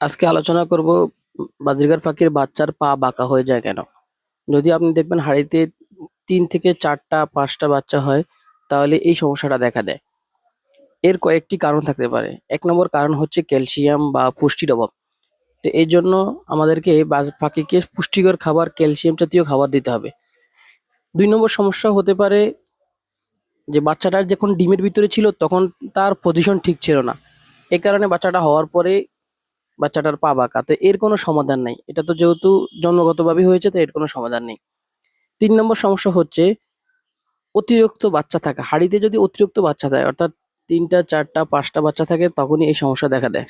আজকে আলোচনা করব বাজরিগার পাখির বাচ্চার পা বাঁকা হয়ে যায় কেন? যদি আপনি দেখবেন হাঁড়িতে তিন থেকে চারটা, পাঁচটা বাচ্চা হয়, তাহলে এই সমস্যাটা দেখা দেয়। এর কয়েকটি কারণ থাকতে পারে। এক নম্বর কারণ হচ্ছে ক্যালসিয়াম বা পুষ্টির অভাব। তো এই জন্য আমাদেরকে পাখিকে পুষ্টিকর খাবার, ক্যালসিয়াম জাতীয় খাবার দিতে হবে। দুই নম্বর সমস্যা হতে পারে যে বাচ্চাটার যখন ডিমের ভিতরে ছিল, তখন তার পজিশন ঠিক ছিল না। এই কারণে বাচ্চাটা হওয়ার পরে বাচ্চাটার পা বাঁকা, তো এর কোনো সমাধান নেই। এটা তো যেহেতু জন্মগতভাবে হয়েছে, তো এর কোনো সমাধান নেই। তিন নম্বর সমস্যা হচ্ছে অতিরিক্ত বাচ্চা থাকা। হাড়িতে যদি অতিরিক্ত বাচ্চা থাকে, অর্থাৎ তিনটা, চারটা, পাঁচটা বাচ্চা থাকে, তখনই এই সমস্যা দেখা দেয়।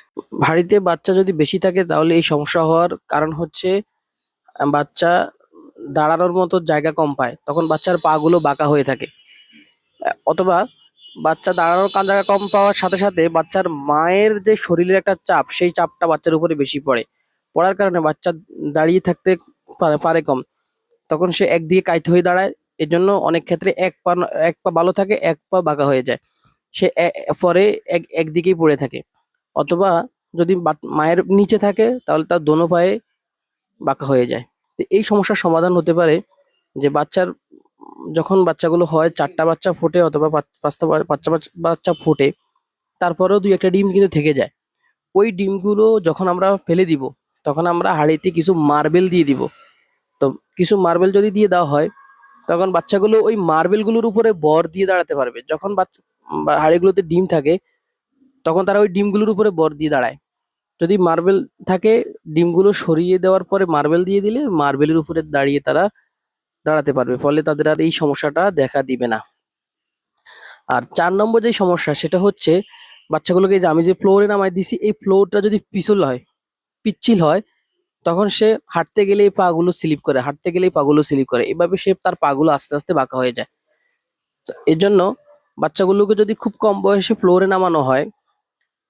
হাড়িতে বাচ্চা যদি বেশি থাকে, তাহলে এই সমস্যা হওয়ার কারণ হচ্ছে বাচ্চা দাঁড়ানোর মতো জায়গা কম পায়। তখন বাচ্চার পাগুলো বাঁকা হয়ে থাকে। অথবা বাচ্চা দাঁড়ানোর জায়গা কম পাওয়ার সাথে সাথে বাচ্চার মায়ের যে শরীরের একটা চাপ, সেই চাপটা বাচ্চার উপরে বেশি পড়ে। পড়ার কারণে বাচ্চা দাঁড়িয়ে থাকতে পারে কম। তখন সে একদিকে কাইতে হয়ে দাঁড়ায় এর জন্য অনেক ক্ষেত্রে এক পা এক পা ভালো থাকে, এক পা বাঁকা হয়ে যায়। সে পরে এক, একদিকেই পড়ে থাকে। অথবা যদি মায়ের নিচে থাকে, তাহলে তার দোনো পায়ে বাঁকা হয়ে যায়। তো এই সমস্যার সমাধান হতে পারে যে বাচ্চার যখন বাচ্চাগুলো হয়, চারটা বাচ্চা ফোটে অথবা পাঁচ- পাঁচটা বাচ্চা, বাচ্চা- ফোটে, তারপরেও দুই একটা ডিম কিন্তু থেকে যায়। ওই ডিমগুলো যখন আমরা ফেলে দিব, তখন আমরা হাঁড়িতে কিছু মার্বেল দিয়ে দিব। তো কিছু মার্বেল যদি দিয়ে দেওয়া হয়, তখন বাচ্চাগুলো ওই মার্বেলগুলোর উপরে বর দিয়ে দাঁড়াতে পারবে। যখন বাচ্চা হাঁড়িগুলোতে ডিম থাকে, তখন তারা ওই ডিমগুলোর উপরে বর দিয়ে দাঁড়ায়। যদি মার্বেল থাকে, ডিমগুলো সরিয়ে দেওয়ার পরে মার্বেল দিয়ে দিলে, মার্বেলের উপরে দাঁড়িয়ে তারা দাঁড়াতে পারবে। ফলে তাদের আর এই সমস্যাটা দেখা দিবে না। আর চার নম্বর যে সমস্যা, সেটা হচ্ছে বাচ্চাগুলোকে যে আমি যে ফ্লোরে নামাই দিছি, এই ফ্লোরটা যদি পিছল হয়, পিচ্ছিল হয়, তখন সে হাঁটতে গেলে এই পাগুলো স্লিপ করে, হাঁটতে গেলে এই পাগুলো স্লিপ করে। এভাবে সে তার পাগুলো আস্তে আস্তে বাঁকা হয়ে যায়। তো এর জন্য বাচ্চাগুলোকে যদি খুব কম বয়সে ফ্লোরে নামানো হয়,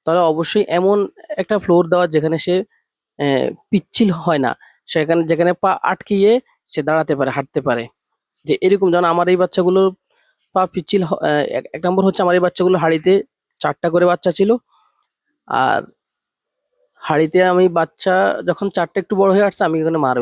তাহলে অবশ্যই এমন একটা ফ্লোর দেওয়া যেখানে সে পিচ্ছিল হয় না। সেখানে, যেখানে পা আটকিয়ে সে দাঁড়াতে পারে, হাঁটতে পারে। যে এরকম যেন আমার এই বাচ্চাগুলোর পা পিচ্ছিল এক নম্বর হচ্ছে আমার এই বাচ্চাগুলো হাড়িতে চারটা করে বাচ্চা ছিল। আর হাড়িতে আমি বাচ্চা যখন চারটা একটু বড় হয়ে আসছে, আমি এখানে মারবে।